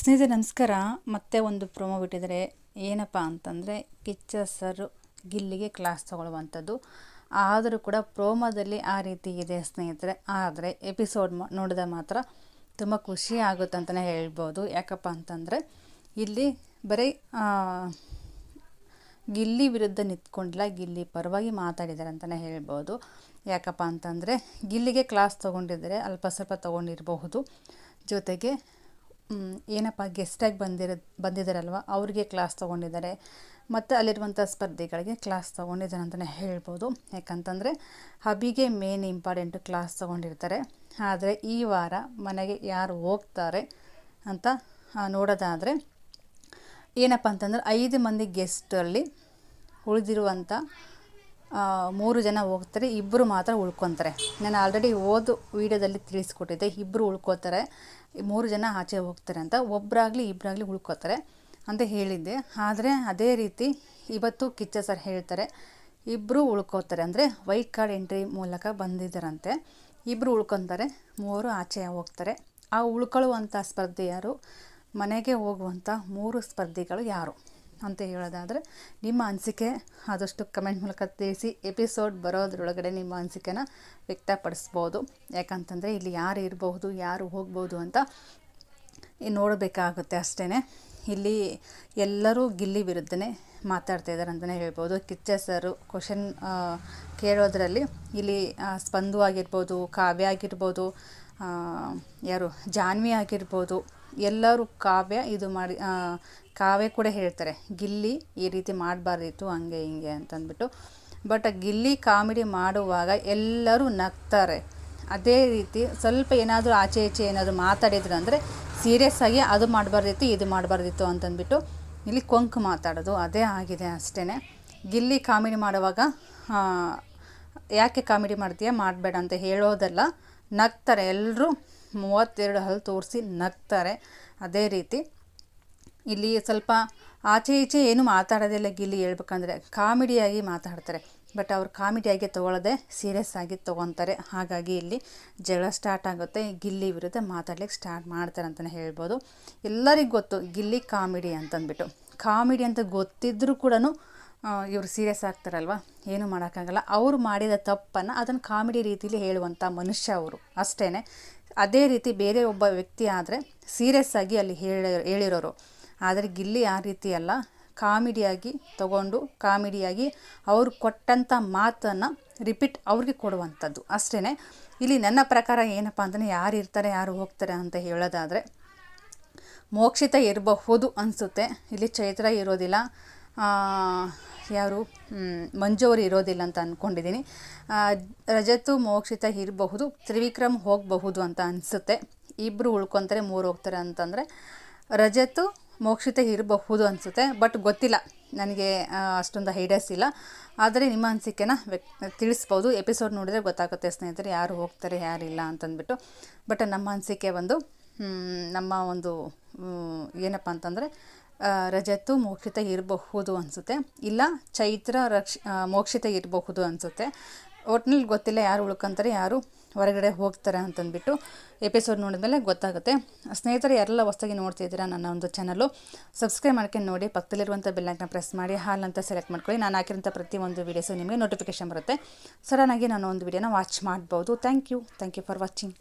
ಸ್ನೇಹಿತರೆ, ನಮಸ್ಕಾರ. ಮತ್ತೆ ಒಂದು ಪ್ರೊಮೋ ಬಿಟ್ಟಿದ್ದಾರೆ ಏನಪ್ಪ ಅಂತಂದರೆ ಕಿಚ್ಚ ಸರ್ ಗಿಲ್ಲಿಗೆ ಕ್ಲಾಸ್ ತಗೊಳ್ಳುವಂಥದ್ದು. ಆದರೂ ಕೂಡ ಪ್ರೋಮೋದಲ್ಲಿ ಆ ರೀತಿ ಇದೆ ಸ್ನೇಹಿತರೆ. ಆದರೆ ಎಪಿಸೋಡ್ ನೋಡಿದ ಮಾತ್ರ ತುಂಬ ಖುಷಿ ಆಗುತ್ತೆ ಅಂತಲೇ ಹೇಳ್ಬೋದು. ಯಾಕಪ್ಪ ಅಂತಂದರೆ ಇಲ್ಲಿ ಬರೀ ಗಿಲ್ಲಿ ವಿರುದ್ಧ ನಿಂತ್ಕೊಂಡಿಲ್ಲ ಗಿಲ್ಲಿ ಪರವಾಗಿ ಮಾತಾಡಿದ್ದಾರೆ ಅಂತಲೇ ಹೇಳ್ಬೋದು. ಯಾಕಪ್ಪ ಅಂತಂದರೆ ಗಿಲ್ಲಿಗೆ ಕ್ಲಾಸ್ ತೊಗೊಂಡಿದ್ದರೆ ಅಲ್ಪ ಸ್ವಲ್ಪ ತೊಗೊಂಡಿರಬಹುದು. ಜೊತೆಗೆ ಏನಪ್ಪ ಗೆಸ್ಟಾಗಿ ಬಂದಿರೋ ಬಂದಿದ್ದಾರಲ್ವ ಅವ್ರಿಗೆ ಕ್ಲಾಸ್ ತೊಗೊಂಡಿದ್ದಾರೆ. ಮತ್ತು ಅಲ್ಲಿರುವಂಥ ಸ್ಪರ್ಧಿಗಳಿಗೆ ಕ್ಲಾಸ್ ತೊಗೊಂಡಿದ್ದಾರೆ ಅಂತಲೇ ಹೇಳ್ಬೋದು. ಯಾಕಂತಂದರೆ, ಹಬಿಗೆ ಮೇನ್ ಇಂಪಾರ್ಟೆಂಟು ಕ್ಲಾಸ್ ತೊಗೊಂಡಿರ್ತಾರೆ. ಆದರೆ ಈ ವಾರ ಮನೆಗೆ ಯಾರು ಹೋಗ್ತಾರೆ ಅಂತ ನೋಡೋದಾದರೆ, ಏನಪ್ಪ ಅಂತಂದರೆ ಐದು ಮಂದಿ ಗೆಸ್ಟಲ್ಲಿ ಉಳಿದಿರುವಂಥ ಮೂರು ಜನ ಹೋಗ್ತಾರೆ ಇಬ್ಬರು ಮಾತ್ರ ಉಳ್ಕೊತಾರೆ. ನಾನು ಆಲ್ರೆಡಿ ಓದು ವೀಡಿಯೋದಲ್ಲಿ ತಿಳಿಸ್ಕೊಟ್ಟಿದ್ದೆ ಇಬ್ಬರು ಉಳ್ಕೋತಾರೆ ಮೂರು ಜನ ಆಚೆ ಹೋಗ್ತಾರೆ ಅಂತ ಒಬ್ಬರಾಗಲಿ ಇಬ್ಬರಾಗಲಿ ಉಳ್ಕೋತಾರೆ ಅಂತ ಹೇಳಿದ್ದೆ. ಆದರೆ ಅದೇ ರೀತಿ ಇವತ್ತು ಕಿಚ್ಚ ಸರ್ ಹೇಳ್ತಾರೆ ಇಬ್ಬರು ಉಳ್ಕೋತಾರೆ ಅಂದರೆ ವೈಟ್ ಕಾರ್ಡ್ ಎಂಟ್ರಿ ಮೂಲಕ ಬಂದಿದ್ದಾರಂತೆ. ಇಬ್ಬರು ಉಳ್ಕೊತಾರೆ ಮೂವರು ಆಚೆ ಹೋಗ್ತಾರೆ. ಆ ಉಳ್ಕೊಳ್ಳುವಂಥ ಸ್ಪರ್ಧೆಯರು ಮನೆಗೆ ಹೋಗುವಂಥ ಮೂರು ಸ್ಪರ್ಧಿಗಳು ಯಾರು? ಅಂತ ಹೇಳೋದಾದರೆ, ನಿಮ್ಮ ಅನಿಸಿಕೆ ಆದಷ್ಟು ಕಮೆಂಟ್ ಮೂಲಕ ತಿಳಿಸಿ. ಎಪಿಸೋಡ್ ಬರೋದ್ರೊಳಗಡೆ ನಿಮ್ಮ ಅನಿಸಿಕೆನ ವ್ಯಕ್ತಪಡಿಸ್ಬೋದು. ಯಾಕಂತಂದರೆ, ಇಲ್ಲಿ ಯಾರು ಇರಬಹುದು, ಯಾರು ಹೋಗ್ಬೋದು ಅಂತ ನೋಡಬೇಕಾಗುತ್ತೆ ಅಷ್ಟೇ ಇಲ್ಲಿ ಎಲ್ಲರೂ ಗಿಲ್ಲಿ ವಿರುದ್ಧನೇ ಮಾತಾಡ್ತಾ ಇದ್ದಾರೆ ಅಂತಲೇ ಹೇಳ್ಬೋದು. ಕಿಚ್ಚ ಸರು ಕ್ವಶನ್ ಕೇಳೋದ್ರಲ್ಲಿ ಇಲ್ಲಿ ಸ್ಪಂದು ಆಗಿರ್ಬೋದು, ಕಾವ್ಯ ಆಗಿರ್ಬೋದು ಯಾರು, ಜಾನ್ವಿ ಆಗಿರ್ಬೋದು ಎಲ್ಲರೂ ಕಾವ್ಯ ಇದು ಮಾಡಿ ಕಾವ್ಯ ಕೂಡ ಹೇಳ್ತಾರೆ, ಗಿಲ್ಲಿ ಈ ರೀತಿ ಮಾಡಬಾರ್ದಿತ್ತು, ಹಂಗೆ ಹಿಂಗೆ ಅಂತಂದ್ಬಿಟ್ಟು. ಬಟ್ ಗಿಲ್ಲಿ ಕಾಮಿಡಿ ಮಾಡುವಾಗ ಎಲ್ಲರೂ ನಗ್ತಾರೆ. ಅದೇ ರೀತಿ ಸ್ವಲ್ಪ ಏನಾದರೂ ಆಚೆ ಈಚೆ ಏನಾದರೂ ಮಾತಾಡಿದ್ರು ಅಂದರೆ ಸೀರಿಯಸ್ ಆಗಿ ಅದು ಮಾಡಬಾರ್ದಿತ್ತು, ಇದು ಮಾಡಬಾರ್ದಿತ್ತು ಅಂತಂದ್ಬಿಟ್ಟು ಇಲ್ಲಿ ಕೊಂಕು ಮಾತಾಡೋದು, ಅದೇ ಆಗಿದೆ ಅಷ್ಟೇ ಗಿಲ್ಲಿ ಕಾಮಿಡಿ ಮಾಡುವಾಗ ಯಾಕೆ ಕಾಮಿಡಿ ಮಾಡ್ತೀಯಾ, ಮಾಡಬೇಡ ಅಂತ ಹೇಳೋದಲ್ಲ, ನಗ್ತಾರೆ ಎಲ್ಲರೂ ಮೂವತ್ತೆರಡು ಹಲ್ಲು ತೋರಿಸಿ ನಗ್ತಾರೆ. ಅದೇ ರೀತಿ ಇಲ್ಲಿ ಸ್ವಲ್ಪ ಆಚೆ ಈಚೆ ಏನು ಮಾತಾಡೋದಿಲ್ಲ ಗಿಲ್ಲಿ ಹೇಳ್ಬೇಕಂದ್ರೆ ಕಾಮಿಡಿಯಾಗಿ ಮಾತಾಡ್ತಾರೆ. ಬಟ್ ಅವ್ರು ಕಾಮಿಡಿಯಾಗಿ ತೊಗೊಳ್ಳೋದೆ ಸೀರಿಯಸ್ ಆಗಿ ತೊಗೊತಾರೆ ಹಾಗಾಗಿ ಇಲ್ಲಿ ಜಗಳ ಸ್ಟಾರ್ಟ್ ಆಗುತ್ತೆ. ಗಿಲ್ಲಿ ವಿರುದ್ಧ ಮಾತಾಡ್ಲಿಕ್ಕೆ ಸ್ಟಾರ್ಟ್ ಮಾಡ್ತಾರೆ ಅಂತಲೇ ಹೇಳ್ಬೋದು. ಎಲ್ಲರಿಗೂ ಗೊತ್ತು ಗಿಲ್ಲಿ ಕಾಮಿಡಿ ಅಂತಂದ್ಬಿಟ್ಟು. ಕಾಮಿಡಿ ಅಂತ ಗೊತ್ತಿದ್ದರೂ ಕೂಡ ಇವರು ಸೀರಿಯಸ್ ಆಗ್ತಾರಲ್ವ? ಏನು ಮಾಡೋಕ್ಕಾಗಲ್ಲ. ಅವರು ಮಾಡಿದ ತಪ್ಪನ್ನು ಅದನ್ನು ಕಾಮಿಡಿ ರೀತಿಯಲ್ಲಿ ಹೇಳುವಂಥ ಮನುಷ್ಯ ಅವರು. ಅಷ್ಟೇ ಅದೇ ರೀತಿ ಬೇರೆ ಒಬ್ಬ ವ್ಯಕ್ತಿ ಆದರೆ ಸೀರಿಯಸ್ ಆಗಿ ಅಲ್ಲಿ ಹೇಳಿ, ಹೇಳಿರೋರು. ಆದರೆ ಗಿಲ್ಲಿ ಆ ರೀತಿ ಅಲ್ಲ. ಕಾಮಿಡಿಯಾಗಿ ತಗೊಂಡು, ಕಾಮಿಡಿಯಾಗಿ ಅವರು ಕೊಟ್ಟಂಥ ಮಾತನ್ನು ರಿಪೀಟ್ ಅವ್ರಿಗೆ ಕೊಡುವಂಥದ್ದು. ಅಷ್ಟೇ ಇಲ್ಲಿ ನನ್ನ ಪ್ರಕಾರ ಏನಪ್ಪ ಅಂತಲೇ ಯಾರು ಇರ್ತಾರೆ, ಯಾರು ಹೋಗ್ತಾರೆ ಅಂತ ಹೇಳೋದಾದರೆ ಮೋಕ್ಷಿತ ಇರಬಹುದು ಅನಿಸುತ್ತೆ. ಇಲ್ಲಿ ಚೈತ್ರ ಇರೋದಿಲ್ಲ. ಯಾರು ಮಂಜು ಇರೋದಿಲ್ಲ ಅಂತ ಅಂದ್ಕೊಂಡಿದ್ದೀನಿ ರಜತು ಮೋಕ್ಷಿತ ಇರಬಹುದು, ತ್ರಿವಿಕ್ರಮ್ ಹೋಗಬಹುದು ಅಂತ ಅನಿಸುತ್ತೆ. ಇಬ್ಬರು ಉಳ್ಕೊತಾರೆ, ಮೂರು ಹೋಗ್ತಾರೆ ಅಂತಂದರೆ. ರಜತು ಮೋಕ್ಷಿತ ಇರಬಹುದು ಅನಿಸುತ್ತೆ, ಬಟ್ ಗೊತ್ತಿಲ್ಲ. ನನಗೆ ಅಷ್ಟೊಂದು ಐಡಿಯಾಸ್ ಇಲ್ಲ. ಆದರೆ ನಿಮ್ಮ ಅನಿಸಿಕೆನ ವ್ಯಕ್, ತಿಳಿಸ್ಬೋದು. ಎಪಿಸೋಡ್ ನೋಡಿದರೆ ಗೊತ್ತಾಗುತ್ತೆ ಸ್ನೇಹಿತರೆ, ಯಾರು ಹೋಗ್ತಾರೆ ಯಾರಿಲ್ಲ ಅಂತಂದ್ಬಿಟ್ಟು. ಬಟ್ ನಮ್ಮ ಅನಿಸಿಕೆ ಒಂದು ನಮ್ಮ ಒಂದು ಏನಪ್ಪ ಅಂತಂದರೆ ರಜತ್ತು ಮೋಕ್ಷಿತ ಇರಬಹುದು ಅನಿಸುತ್ತೆ. ಇಲ್ಲ, ಚೈತ್ರ ರಕ್ಷ ಮೋಕ್ಷಿತ ಇರಬಹುದು ಅನಿಸುತ್ತೆ. ಒಟ್ನಲ್ಲಿ ಗೊತ್ತಿಲ್ಲ ಯಾರು ಉಳ್ಕೊಂತಾರೆ, ಯಾರು ಹೊರಗಡೆ ಹೋಗ್ತಾರೆ ಅಂತಂದ್ಬಿಟ್ಟು ಎಪಿಸೋಡ್ ನೋಡಿದ್ಮೇಲೆ ಗೊತ್ತಾಗುತ್ತೆ. ಸ್ನೇಹಿತರೆ, ಯಾರೆಲ್ಲ ಹೊಸದಾಗಿ ನೋಡ್ತಿದ್ದೀರಾ ನನ್ನ ಒಂದು ಚಾನಲು ಸಬ್ಸ್ಕ್ರೈಬ್ ಮಾಡ್ಕೊಂಡು ನೋಡಿ, ಪಕ್ಕದಲ್ಲಿರುವಂಥ ಬೆಲ್ಲೈಕನ್ನ ಪ್ರೆಸ್ ಮಾಡಿ, ಹಾಲ್ ಅಂತ ಸೆಲೆಕ್ಟ್ ಮಾಡ್ಕೊಳ್ಳಿ. ನಾನು ಹಾಕಿರೋಂಥ ಪ್ರತಿಯೊಂದು ವೀಡಿಯೋಸು ನಿಮಗೆ ನೋಟಿಫಿಕೇಶನ್ ಬರುತ್ತೆ. ಸಡನ್ನಾಗಿ ನಾನು ಒಂದು ವೀಡಿಯೋನ ವಾಚ್ ಮಾಡ್ಬೋದು. Thank you thank you for watching